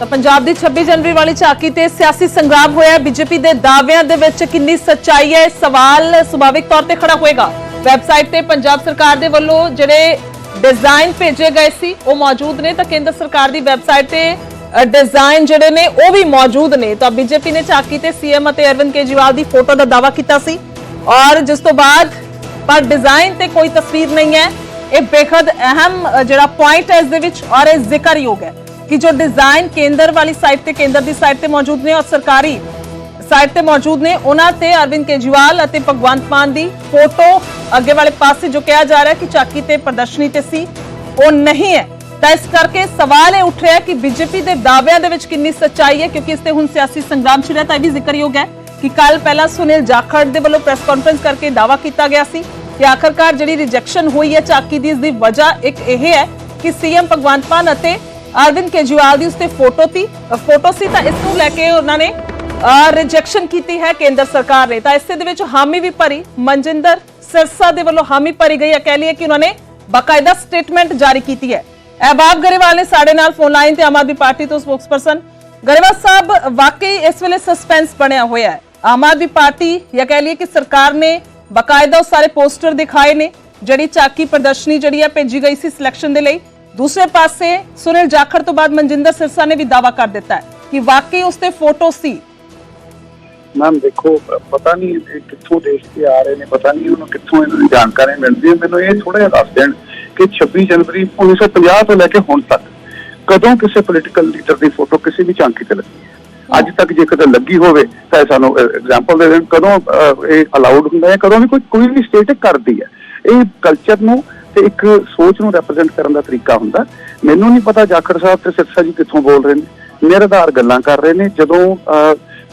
ਤਾਂ ਪੰਜਾਬ ਦੀ 26 ਜਨਵਰੀ ਵਾਲੀ ਝਾਕੀ ਤੇ ਸਿਆਸੀ ਸੰਗਰਾਮ ਹੋਇਆ। ਬੀਜੇਪੀ ਦੇ ਦਾਅਵਿਆਂ ਦੇ ਵਿੱਚ ਕਿੰਨੀ ਸੱਚਾਈ ਹੈ ਇਹ ਸਵਾਲ ਸੁਭਾਵਿਕ ਤੌਰ ਤੇ ਖੜਾ ਹੋਏਗਾ। ਵੈਬਸਾਈਟ ਤੇ ਪੰਜਾਬ ਸਰਕਾਰ ਦੇ ਵੱਲੋਂ ਜਿਹੜੇ ਡਿਜ਼ਾਈਨ ਭੇਜੇ ਗਏ ਸੀ ਉਹ ਮੌਜੂਦ ਨੇ। ਤਾਂ ਕੇਂਦਰ ਸਰਕਾਰ ਦੀ ਵੈਬਸਾਈਟ ਤੇ ਅ, ਡਿਜ਼ਾਈਨ ਜਿਹੜੇ ਨੇ ਉਹ ਵੀ ਮੌਜੂਦ ਨੇ। ਤਾਂ ਬੀਜੇਪੀ ਨੇ ਝਾਕੀ ਤੇ ਸੀਐਮ ਅਤੇ ਅਰਵਿੰਦ ਕੇਜਰੀਵਾਲ ਦੀ ਫੋਟੋ ਦਾ ਦਾਅਵਾ ਕੀਤਾ ਸੀ। ਔਰ ਜਿਸ ਤੋਂ ਬਾਅਦ ਪਰ ਡਿਜ਼ਾਈਨ ਤੇ ਕੋਈ ਤਸਵੀਰ ਨਹੀਂ ਹੈ। ਇਹ ਬੇਖਦ ਅਹਿਮ ਜਿਹੜਾ ਪੁਆਇੰਟ ਹੈ ਇਸ ਦੇ ਵਿੱਚ ਔਰ ਇਹ ਜ਼ਿਕਰਯੋਗ ਹੈ। ਕਿ ਜੋ ਡਿਜ਼ਾਈਨ ਕੇਂਦਰ ਵਾਲੀ ਸਾਈਟ ਤੇ, ਕੇਂਦਰ ਦੀ ਸਾਈਟ ਤੇ ਮੌਜੂਦ ਨੇ ਔਰ ਸਰਕਾਰੀ ਸਾਈਟ ਤੇ ਮੌਜੂਦ ਨੇ, ਉਹਨਾਂ ਤੇ ਅਰਵਿੰਦ ਕੇਜਰੀਵਾਲ ਅਤੇ ਭਗਵੰਤ ਮਾਨ ਦੀ ਫੋਟੋ ਅੱਗੇ ਵਾਲੇ ਪਾਸੇ ਜੋ ਕਿਹਾ ਜਾ ਰਿਹਾ ਕਿ ਚਾਕੀ ਤੇ ਪ੍ਰਦਰਸ਼ਨੀ ਤੇ ਸੀ, ਉਹ ਨਹੀਂ ਹੈ। ਤਾਂ ਇਸ ਕਰਕੇ ਸਵਾਲ ਇਹ ਉੱਠ ਰਿਹਾ ਕਿ ਬੀਜੇਪੀ ਦੇ ਦਾਅਵਿਆਂ ਦੇ ਵਿੱਚ ਕਿੰਨੀ ਸੱਚਾਈ ਹੈ, ਕਿਉਂਕਿ ਇਸ ਤੇ ਹੁਣ ਸਿਆਸੀ ਸੰਗਰਾਮ ਚੱਲ ਰਿਹਾ, ਤਾਂ ਇਹ ਵੀ ਜ਼ਿਕਰਯੋਗ ਹੈ ਕਿ ਕੱਲ ਪਹਿਲਾਂ ਸੁਨੀਲ ਜਾਖੜ ਦੇ ਵੱਲੋਂ ਪ੍ਰੈਸ ਕਾਨਫਰੰਸ ਕਰਕੇ ਦਾਅਵਾ ਕੀਤਾ ਗਿਆ ਸੀ ਕਿ ਆਖਰਕਾਰ ਜਿਹੜੀ ਰਿਜੈਕਸ਼ਨ ਹੋਈ ਹੈ ਚਾਕੀ ਦੀ, ਇਸ ਦੀ ਵਜ੍ਹਾ ਇੱਕ ਇਹ ਹੈ ਕਿ ਸੀਐਮ ਭਗਵੰਤ ਮਾਨ ਅਤੇ ਅਰਵਿੰਦ ਕੇਜਰੀਵਾਲ ਦੀ ਉਸ ਤੇ ਫੋਟੋ ਸੀ। ਫੋਟੋ ਸੀ ਤਾਂ ਇਸ ਨੂੰ ਲੈ ਕੇ ਉਹਨਾਂ ਨੇ ਰਿਜੈਕਸ਼ਨ ਕੀਤੀ ਹੈ ਕੇਂਦਰ ਸਰਕਾਰ ਨੇ। ਤਾਂ ਇਸੇ ਦੇ ਵਿੱਚ ਹਾਮੀ ਵੀ ਭਰੀ। ਮਨਜਿੰਦਰ ਸਿਰਸਾ ਦੇ ਵੱਲੋਂ ਹਾਮੀ ਭਰੀ ਗਈ ਹੈ। ਕਹਿ ਲਈਏ ਕਿ ਉਹਨਾਂ ਨੇ ਬਾਕਾਇਦਾ ਸਟੇਟਮੈਂਟ ਜਾਰੀ ਕੀਤੀ ਹੈ। ਅਹਿਬਾਬ ਗਰੇਵਾਲ ਨੇ ਸਾਡੇ ਨਾਲ ਫੋਨ ਲਾਈਨ ਤੇ ਆਮ ਆਦਮੀ ਪਾਰਟੀ ਤੋਂ ਸਪੋਕਸਪਰਸਨ ਗਰੇਵਾਲ ਸਾਹਿਬ, ਵਾਕਈ ਇਸ ਵੇਲੇ ਸਸਪੈਂਸ ਬਣਿਆ ਹੋਇਆ ਹੈ। ਆਮ ਆਦਮੀ ਪਾਰਟੀ ਜਾਂ ਕਹਿ ਲਈਏ ਕਿ ਸਰਕਾਰ ਨੇ ਬਾਕਾਇਦਾ ਉਹ ਸਾਰੇ ਪੋਸਟਰ ਦਿਖਾਏ ਨੇ। ਜਿਹੜੀ ਚਾਕੀ ਪ੍ਰਦਰਸ਼ਨੀ ਜਿਹੜੀ ਹੈ ਭੇਜੀ ਗਈ ਸੀ ਸਿਲੈਕਸ਼ਨ ਦੇ ਲਈ। ਦੂਸਰੇ ਪਾਸੇ ਸੁਨੀਲ ਜਾਖੜ ਤੋਂ ਬਾਅਦ ਮਨਜਿੰਦਰ ਸਿਰਸਾ ਨੇ ਵੀ ਦਾਅਵਾ ਕਰ ਦਿੱਤਾ ਹੈ ਕਿ ਵਾਕਈ ਉਸ ਤੇ ਫੋਟੋ ਸੀ। ਮੈਮ ਦੇਖੋ ਪਤਾ ਨਹੀਂ ਇਹ ਕਿੱਥੋਂ ਦੇਸ਼ ਕੇ ਆ ਰਹੇ ਨੇ ਪਤਾ ਨਹੀਂ ਉਹਨੂੰ ਕਿੱਥੋਂ ਇਹਨਾਂ ਦੀ ਜਾਣਕਾਰੀ ਮਿਲਦੀ ਹੈ। ਮੈਨੂੰ ਇਹ ਥੋੜਾ ਜਿਹਾ ਦੱਸ ਦੇਣ ਕਿ 26 ਜਨਵਰੀ 1950 ਤੋਂ ਲੈ ਕੇ ਹੁਣ ਤੱਕ ਕਦੋਂ ਕਿਸੇ ਪੋਲੀਟੀਕਲ ਲੀਡਰ ਦੀ ਫੋਟੋ ਕਿਸੇ ਵੀ ਝਾਂਕੀ ਤੇ ਲੱਗੀ ਅੱਜ ਤੱਕ ਜੇ ਕਦੇ ਲੱਗੀ ਹੋਵੇ ਤਾਂ ਸਾਨੂੰ ਐਗਜ਼ਾਮਪਲ ਦੇ ਦੇਣ। ਕਦੋਂ ਇਹ ਅਲਾਉਡ ਹੁੰਦਾ ਹੈ ਕਦੋਂ ਵੀ ਕੋਈ ਕੋਈ ਵੀ ਸਟੇਟ ਕਰਦੀ ਹੈ। ਇਹ ਕਲਚਰ ਨੂੰ ਤੇ ਇੱਕ ਸੋਚ ਨੂੰ ਰਿਪਰੈਜ਼ੈਂਟ ਕਰਨ ਦਾ ਤਰੀਕਾ ਹੁੰਦਾ। ਮੈਨੂੰ ਨਹੀਂ ਪਤਾ ਜਾਖੜ ਸਾਹਿਬ ਤੇ ਸਿਰਸਾ ਜੀ ਕਿੱਥੋਂ ਬੋਲ ਰਹੇ ਨੇ। ਨਿਰਧਾਰ ਗੱਲਾਂ ਕਰ ਰਹੇ ਨੇ। ਜਦੋਂ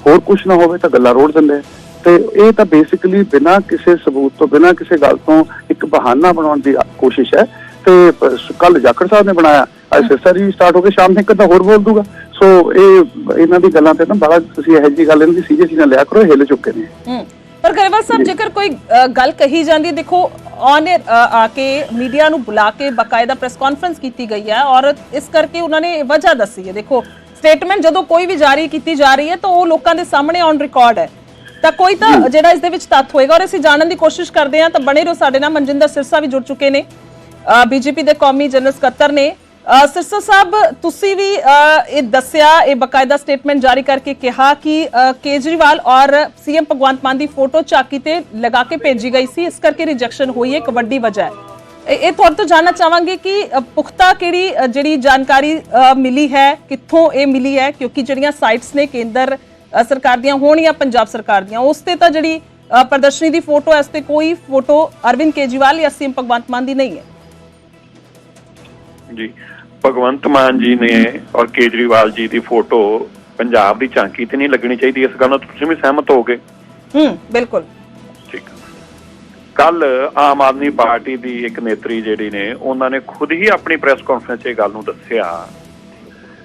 ਹੋਰ ਕੁਝ ਨਾ ਹੋਵੇ ਤਾਂ ਗੱਲਾਂ ਰੋੜ ਦਿੰਦੇ। ਤੇ ਇਹ ਤਾਂ ਬੇਸਿਕਲੀ ਬਿਨਾਂ ਕਿਸੇ ਸਬੂਤ ਤੋਂ ਬਿਨਾਂ ਕਿਸੇ ਗੱਲ ਤੋਂ ਇੱਕ ਬਹਾਨਾ ਬਣਾਉਣ ਦੀ ਕੋਸ਼ਿਸ਼ ਹੈ। ਤੇ ਕੱਲ ਜਾਖੜ ਸਾਹਿਬ ਨੇ ਬਣਾਇਆ। ਅੱਜ ਸਿਰਸਾ ਜੀ ਸਟਾਰਟ ਹੋ ਕੇ ਸ਼ਾਮ ਤੱਕ ਤਾਂ ਹੋਰ ਬੋਲ ਦੂਗਾ। ਸੋ ਇਹ ਇਹਨਾਂ ਦੀ ਗੱਲਾਂ ਤੇ ਨਾ ਬੜਾ ਤੁਸੀਂ ਇਹੋ ਜਿਹੀ ਗੱਲ ਇਹਨਾਂ ਦੀ ਸੀਰੀਅਸ ਨਾ ਲਿਆ ਕਰੋ ਹਿੱਲ ਚੁੱਕੇ ਨੇ। ਪਰ ਗਰੇਵਾਲ ਸਾਹਿਬ ਜੇਕਰ ਕੋਈ ਗੱਲ ਕਹੀ ਜਾਂਦੀ ਦੇਖੋ ਔਨ ਆ ਕੇ ਮੀਡੀਆ ਨੂੰ ਬੁਲਾ ਕੇ ਬਕਾਇਦਾ ਪ੍ਰੈਸ ਕਾਨਫਰੰਸ ਕੀਤੀ ਗਈ ਹੈ ਔਰ ਇਸ ਕਰਕੇ ਉਹਨਾਂ ਨੇ ਵਜ੍ਹਾ ਦੱਸੀ ਹੈ। ਦੇਖੋ ਸਟੇਟਮੈਂਟ ਜਦੋਂ ਕੋਈ ਵੀ ਜਾਰੀ ਕੀਤੀ ਜਾ ਰਹੀ ਹੈ ਤਾਂ ਉਹ ਲੋਕਾਂ ਦੇ ਸਾਹਮਣੇ ਔਨ ਰਿਕਾਰਡ ਹੈ। ਤਾਂ ਕੋਈ ਤਾਂ ਜਿਹੜਾ ਇਸ ਦੇ ਵਿੱਚ ਤੱਥ ਹੋਏਗਾ ਔਰ ਅਸੀਂ ਜਾਣਨ ਦੀ ਕੋਸ਼ਿਸ਼ ਕਰਦੇ ਹਾਂ ਤਾਂ ਬਣੇ ਰਹੋ ਸਾਡੇ ਨਾਲ। ਮਨਜਿੰਦਰ ਸਿਰਸਾ ਵੀ ਜੁੜ ਚੁੱਕੇ ਨੇ। ਬੀਜੇਪੀ ਦੇ ਕੌਮੀ ਜਨਰਲ ਸਕੱਤਰ ਨੇ। ਸਿਰਸਾ ਸਾਹਿਬ ਤੁਸੀਂ ਵੀ ਇਹ ਦੱਸਿਆ ਇਹ ਬਕਾਇਦਾ ਸਟੇਟਮੈਂਟ ਜਾਰੀ ਕਰਕੇ ਕਿਹਾ ਕਿ ਕੇਜਰੀਵਾਲ ਔਰ ਸੀਐਮ ਭਗਵੰਤ ਮਾਨ ਦੀ ਫੋਟੋ ਚਾਕੀ ਤੇ ਲਗਾ ਕੇ ਭੇਜੀ ਗਈ ਸੀ। ਇਸ ਕਰਕੇ ਰਿਜੈਕਸ਼ਨ ਹੋਈ ਹੈ ਇੱਕ ਵੱਡੀ ਵਜ੍ਹਾ ਹੈ। ਇਹ ਤੁਹਾਡੇ ਤੋਂ ਜਾਨਣਾ ਚਾਹਾਂਗੇ ਕਿ ਪੁਖਤਾ ਕਿਹੜੀ ਜਿਹੜੀ ਜਾਣਕਾਰੀ ਮਿਲੀ ਹੈ ਕਿੱਥੋਂ ਇਹ ਮਿਲੀ ਹੈ ਕਿਉਂਕਿ ਜਿਹੜੀਆਂ ਸਾਈਟਸ ਨੇ ਕੇਂਦਰ ਸਰਕਾਰ ਦੀਆਂ ਹੋਣ ਜਾਂ ਪੰਜਾਬ ਸਰਕਾਰ ਦੀਆਂ ਉਸ ਤੇ ਤਾਂ ਜਿਹੜੀ ਪ੍ਰਦਰਸ਼ਨੀ ਦੀ ਫੋਟੋ ਹੈ, ਇਸ ਤੇ ਕੋਈ ਫੋਟੋ ਅਰਵਿੰਦ ਕੇਜਰੀਵਾਲ ਜਾਂ ਸੀਐਮ ਭਗਵੰਤ ਮਾਨ ਦੀ ਨਹੀਂ ਹੈ। ਜੀ। ਭਗਵੰਤ ਮਾਨ ਜੀ ਨੇ ਔਰ ਕੇਜਰੀਵਾਲ ਜੀ ਦੀ ਫੋਟੋ ਪੰਜਾਬ ਦੀ ਝਾਂਕੀ ਤੇ ਨਹੀਂ ਲੱਗਣੀ ਚਾਹੀਦੀ ਇਸ ਗੱਲ ਨਾਲ ਤੁਸੀਂ ਵੀ ਸਹਿਮਤ ਹੋਗੇ ਹੂੰ ਬਿਲਕੁਲ। ਠੀਕ ਕੱਲ ਆਮ ਆਦਮੀ ਪਾਰਟੀ ਦੀ ਇੱਕ ਨੇਤਰੀ ਜਿਹੜੀ ਨੇ ਉਹਨਾਂ ਨੇ ਖੁਦ ਹੀ ਆਪਣੀ ਪ੍ਰੈਸ ਕਾਨਫਰੰਸ 'ਚ ਇਹ ਗੱਲ ਨੂੰ ਦੱਸਿਆ।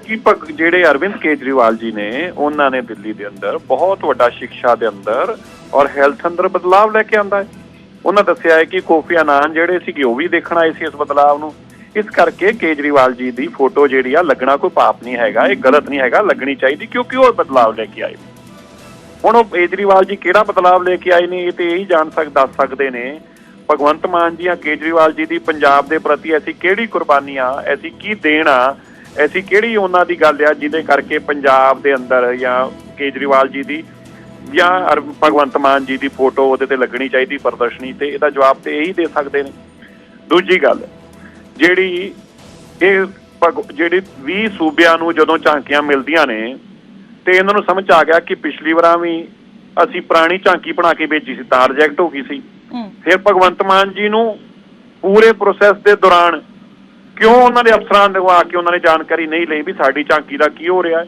ਕਿ ਭਗ ਜਿਹੜੇ ਅਰਵਿੰਦ ਕੇਜਰੀਵਾਲ ਜੀ ਨੇ ਉਹਨਾਂ ਨੇ ਦਿੱਲੀ ਦੇ ਅੰਦਰ ਬਹੁਤ ਵੱਡਾ ਸਿੱਖਿਆ ਦੇ ਅੰਦਰ ਔਰ ਹੈਲਥ ਅੰਦਰ ਬਦਲਾਅ ਲੈ ਕੇ ਆਂਦਾ ਹੈ। ਉਹਨਾਂ ਦੱਸਿਆ ਹੈ ਕਿ ਕੋਫੀ ਅਨਾਨ ਜਿਹੜੇ ਸੀ ਉਹ ਵੀ ਦੇਖਣ ਆਏ ਸੀ ਇਸ ਬਦਲਾਅ ਨੂੰ। ਇਸ ਕਰਕੇ ਕੇਜਰੀਵਾਲ ਜੀ ਦੀ ਫੋਟੋ ਜਿਹੜੀ ਆ ਲੱਗਣਾ ਕੋਈ ਪਾਪ ਨਹੀਂ ਹੈਗਾ, ਇਹ ਗਲਤ ਨਹੀਂ ਹੈਗਾ, ਲੱਗਣੀ ਚਾਹੀਦੀ ਕਿਉਂਕਿ ਉਹ ਬਦਲਾਅ ਲੈ ਕੇ ਆਏ ਹੁਣ ਉਹ ਕੇਜਰੀਵਾਲ ਜੀ ਕਿਹੜਾ ਬਦਲਾਅ ਲੈ ਕੇ ਆਏ ਨੇ ਇਹ ਤੇ ਇਹੀ ਜਾਣ ਸਕ, ਦੱਸ ਸਕਦੇ ਨੇ। ਭਗਵੰਤ ਮਾਨ ਜੀ ਜਾਂ ਕੇਜਰੀਵਾਲ ਜੀ ਦੀ ਪੰਜਾਬ ਦੇ ਪ੍ਰਤੀ ਐਸੀ ਕਿਹੜੀ ਕੁਰਬਾਨੀਆਂ ਐਸੀ ਕੀ ਦੇਣ ਆ, ਐਸੀ ਕਿਹੜੀ ਉਹਨਾਂ ਦੀ ਗੱਲ ਆ ਜਿਹਦੇ ਕਰਕੇ ਪੰਜਾਬ ਦੇ ਅੰਦਰ ਜਾਂ ਕੇਜਰੀਵਾਲ ਜੀ ਦੀ ਜਾਂ ਭਗਵੰਤ ਮਾਨ ਜੀ ਦੀ ਫੋਟੋ ਉਹਦੇ ਤੇ ਲੱਗਣੀ ਚਾਹੀਦੀ ਪ੍ਰਦਰਸ਼ਨੀ ਤੇ ਇਹਦਾ ਜਵਾਬ ਤੇ ਇਹੀ ਦੇ ਸਕਦੇ ਨੇ। ਦੂਜੀ ਗੱਲ ਜਿਹੜੀ ਇਹ ਜਿਹੜੀ 20 ਸੂਬਿਆਂ ਨੂੰ ਜਦੋਂ ਝਾਂਕੀਆਂ ਮਿਲਦੀਆਂ ਨੇ ਤੇ ਇਹਨਾਂ ਨੂੰ ਸਮਝ ਆ ਗਿਆ ਕਿ ਪਿਛਲੀ ਵਾਰਾਂ ਵੀ ਅਸੀਂ ਪੁਰਾਣੀ ਝਾਂਕੀ ਬਣਾ ਕੇ ਭੇਜੀ ਸੀ ਤਾਂ ਰਿਜੈਕਟ ਹੋ ਗਈ ਸੀ। ਫਿਰ ਭਗਵੰਤ ਮਾਨ ਜੀ ਨੂੰ ਪੂਰੇ ਪ੍ਰੋਸੈਸ ਦੇ ਦੌਰਾਨ ਕਿਉਂ ਉਹਨਾਂ ਦੇ ਅਫਸਰਾਂ ਦੇ ਆ ਕੇ ਉਹਨਾਂ ਨੇ ਜਾਣਕਾਰੀ ਨਹੀਂ ਲਈ ਵੀ ਸਾਡੀ ਝਾਂਕੀ ਦਾ ਕੀ ਹੋ ਰਿਹਾ ਹੈ?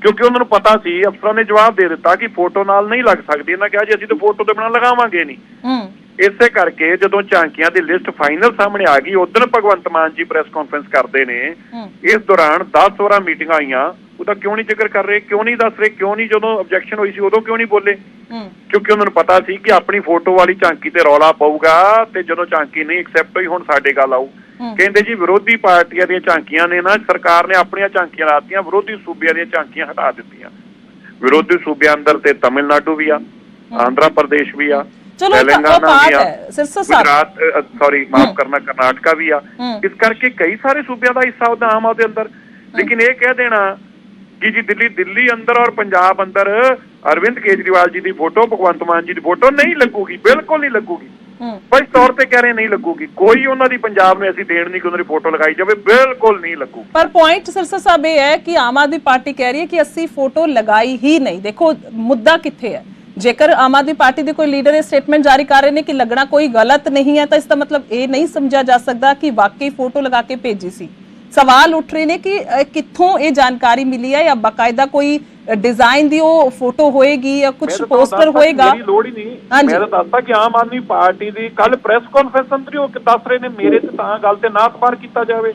ਕਿਉਂਕਿ ਉਹਨਾਂ ਨੂੰ ਪਤਾ ਸੀ ਅਫਸਰਾਂ ਨੇ ਜਵਾਬ ਦੇ ਦਿੱਤਾ ਕਿ ਫੋਟੋ ਨਾਲ ਨਹੀਂ ਲੱਗ ਸਕਦੀ। ਇਹਨਾਂ ਕਿਹਾ ਜੀ ਅਸੀਂ ਤਾਂ ਫੋਟੋ ਤੋਂ ਬਿਨਾਂ ਲਗਾਵਾਂਗੇ ਨਹੀਂ। ਹੂੰ। ਇਸੇ ਕਰਕੇ ਜਦੋਂ ਝਾਂਕੀਆਂ ਦੀ ਲਿਸਟ ਫਾਈਨਲ ਸਾਹਮਣੇ ਆ ਗਈ ਉਦੋਂ ਭਗਵੰਤ ਮਾਨ ਜੀ ਪ੍ਰੈਸ ਕਾਨਫਰੰਸ ਕਰਦੇ ਨੇ। ਇਸ ਦੌਰਾਨ 10 ਵਾਰਾਂ ਮੀਟਿੰਗਾਂ ਆਈਆਂ। ਉਹਦਾ ਕਿਉਂ ਨਹੀਂ ਜ਼ਿਕਰ ਕਰ ਰਹੇ? ਕਿਉਂ ਨਹੀਂ ਦੱਸ ਰਹੇ? ਕਿਉਂ ਨਹੀਂ ਜਦੋਂ ਆਬਜੈਕਸ਼ਨ ਹੋਈ ਸੀ ਉਦੋਂ ਕਿਉਂ ਨਹੀਂ ਬੋਲੇ? ਕਿਉਂਕਿ ਉਹਨਾਂ ਨੂੰ ਪਤਾ ਸੀ ਕਿ ਆਪਣੀ ਫੋਟੋ ਵਾਲੀ ਝਾਂਕੀ ਤੇ ਰੌਲਾ ਪਊਗਾ ਤੇ ਜਦੋਂ ਝਾਂਕੀ ਨਹੀਂ ਐਕਸੈਪਟ ਹੋਈ ਹੁਣ ਸਾਡੇ ਗੱਲ ਆਊ। ਕਹਿੰਦੇ ਜੀ ਵਿਰੋਧੀ ਪਾਰਟੀਆਂ ਦੀਆਂ ਝਾਂਕੀਆਂ ਨੇ ਨਾ ਸਰਕਾਰ ਨੇ ਆਪਣੀਆਂ ਝਾਂਕੀਆਂ ਲਾਤੀਆਂ ਵਿਰੋਧੀ ਸੂਬਿਆਂ ਦੀਆਂ ਝਾਂਕੀਆਂ ਹਟਾ ਦਿੱਤੀਆਂ। ਵਿਰੋਧੀ ਸੂਬਿਆਂ ਅੰਦਰ ਤੇ ਤਮਿਲਨਾਡੂ ਵੀ ਆ ਆਂਧਰਾ ਪ੍ਰਦੇਸ਼ ਵੀ ਆ ਚਲੋ, ਉਹ ਆ, ਹੈ, ਸਿਰਸਾ ਸਾਹਿਬ। ਗੁਜਰਾਤ ਸੌਰੀ ਮਾਫ ਕਰਨਾ ਕਰਨਾਟਕਾ ਵੀ ਆ। ਇਸ ਕਰਕੇ ਕਈ ਸਾਰੇ ਸੂਬਿਆਂ ਦਾ ਹਿੱਸਾ ਉਹਦਾ ਆਮ ਆਦਮੀ ਅੰਦਰ। ਲੇਕਿਨ ਇਹ ਕਹਿ ਦੇਣਾ ਕਿ ਜੀ ਦਿੱਲੀ ਦਿੱਲੀ ਅੰਦਰ ਔਰ ਪੰਜਾਬ ਅੰਦਰ ਅਰਵਿੰਦ ਕੇਜਰੀਵਾਲ ਜੀ ਦੀ ਫੋਟੋ ਭਗਵੰਤ ਮਾਨ ਜੀ ਦੀ ਫੋਟੋ ਨਹੀਂ ਲੱਗੂਗੀ ਬਿਲਕੁਲ ਨਹੀਂ ਲੱਗੂਗੀ। ਪਰ ਤੌਰ ਤੇ ਕਹਿ ਰਹੇ ਨਹੀਂ ਲੱਗੂਗੀ। ਕੋਈ ਉਹਨਾਂ ਦੀ ਪੰਜਾਬ ਨੂੰ ਅਸੀਂ ਦੇਣ ਨਹੀਂ ਕਿ ਉਹਨਾਂ ਦੀ ਫੋਟੋ ਲਗਾਈ ਜਾਵੇ ਬਿਲਕੁਲ ਨਹੀਂ ਲੱਗੂ ਪਰ ਪੁਆਇੰਟ ਸਿਰਸਾ ਸਾਹਿਬ ਇਹ ਹੈ ਕਿ ਆਮ ਆਦਮੀ ਪਾਰਟੀ ਕਹਿ ਰਹੀ ਹੈ ਕਿ ਅਸੀਂ ਫੋਟੋ ਲਗਾਈ ਹੀ ਨਹੀਂ। ਦੇਖੋ ਮੁੱਦਾ ਕਿੱਥੇ ਹੈ? ਜੇਕਰ ਆਮ ਆਦਮੀ ਪਾਰਟੀ ਦੇ ਕੋਈ ਲੀਡਰ ਇਹ ਸਟੇਟਮੈਂਟ ਜਾਰੀ ਕਰ ਰਹੇ ਨੇ ਕਿ ਲੱਗਣਾ ਕੋਈ ਗਲਤ ਨਹੀਂ ਹੈ ਤਾਂ ਇਸ ਦਾ ਮਤਲਬ ਇਹ ਨਹੀਂ ਸਮਝਿਆ ਜਾ ਸਕਦਾ ਕਿ ਵਾਕਈ ਫੋਟੋ ਲਗਾ ਕੇ ਭੇਜੀ ਸੀ। ਸਵਾਲ ਉੱਠ ਰਹੇ ਨੇ ਕਿ ਕਿੱਥੋਂ ਇਹ ਜਾਣਕਾਰੀ ਮਿਲੀ ਹੈ ਜਾਂ ਬਕਾਇਦਾ ਕੋਈ ਡਿਜ਼ਾਈਨ ਦੀ ਉਹ ਫੋਟੋ ਹੋਏਗੀ ਜਾਂ ਕੁਝ ਪੋਸਟਰ ਹੋਏਗਾ? ਮੇਰੀ ਲੋੜ ਹੀ ਨਹੀਂ। ਮੈਂ ਤਾਂ ਦੱਸਤਾ ਕਿ ਆਮ ਆਦਮੀ ਪਾਰਟੀ ਦੀ ਕੱਲ ਪ੍ਰੈਸ ਕਾਨਫਰੰਸ ਅੰਦਰ ਉਹ ਦੱਸ ਰਹੇ ਨੇ ਮੇਰੇ ਤੇ ਤਾਂ ਗੱਲ ਤੇ ਨਾ ਤਬਾਰ ਕੀਤਾ ਜਾਵੇ।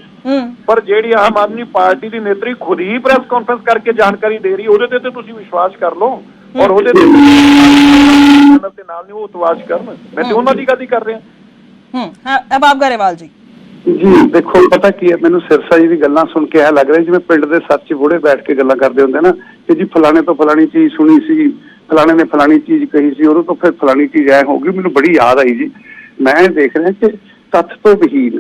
ਪਰ ਜਿਹੜੀ ਆਮ ਆਦਮੀ ਪਾਰਟੀ ਦੀ ਨੇਤਰੀ ਖੁਦ ਹੀ ਪ੍ਰੈਸ ਕਾਨਫਰੰਸ ਕਰਕੇ ਜਾਣਕਾਰੀ ਦੇ ਰਹੀ ਉਹਦੇ ਤੇ ਤੁਸੀਂ ਵਿਸ਼ਵਾਸ ਕਰ ਲਓ। ਔਰ ਉਹਦੇ ਤੇ ਤੇ ਨਾਲ ਨਹੀਂ ਉਹ ਵਿਸ਼ਵਾਸ ਕਰਨ। ਮੈਂ ਤੇ ਉਹਨਾਂ ਦੀ ਗੱਲ ਹੀ ਕਰ ਰਿਹਾ। ਹੂੰ। ਹਾਂ ਅਬਾਬ ਗਰੇਵਾਲ ਜੀ। ਜੀ ਦੇਖੋ ਪਤਾ ਕੀ ਹੈ ਮੈਨੂੰ ਸਿਰਸਾ ਜੀ ਦੀ ਗੱਲਾਂ ਸੁਣ ਕੇ ਇਹ ਲੱਗ ਰਿਹਾ ਜਿਵੇਂ ਪਿੰਡ ਦੇ ਸੱਚ ਬੁੜੇ ਬੈਠ ਕੇ ਗੱਲਾਂ ਕਰਦੇ ਹੁੰਦੇ ਨਾ ਕਿ ਜੀ ਫਲਾਣੇ ਤੋਂ ਫਲਾਣੀ ਚੀਜ਼ ਸੁਣੀ ਸੀ ਫਲਾਣੇ ਨੇ ਫਲਾਣੀ ਚੀਜ਼ ਕਹੀ ਸੀ ਉਹਦੋਂ ਤੋਂ ਫਿਰ ਫਲਾਣੀ ਚੀਜ਼ ਐ ਹੋ ਗਈ ਮੈਨੂੰ ਬੜੀ ਯਾਦ ਆਈ ਜੀ। ਮੈਂ ਦੇਖ ਰਿਹਾ ਕਿ ਤੱਥ ਤੋਂ ਵਿਹੀਨ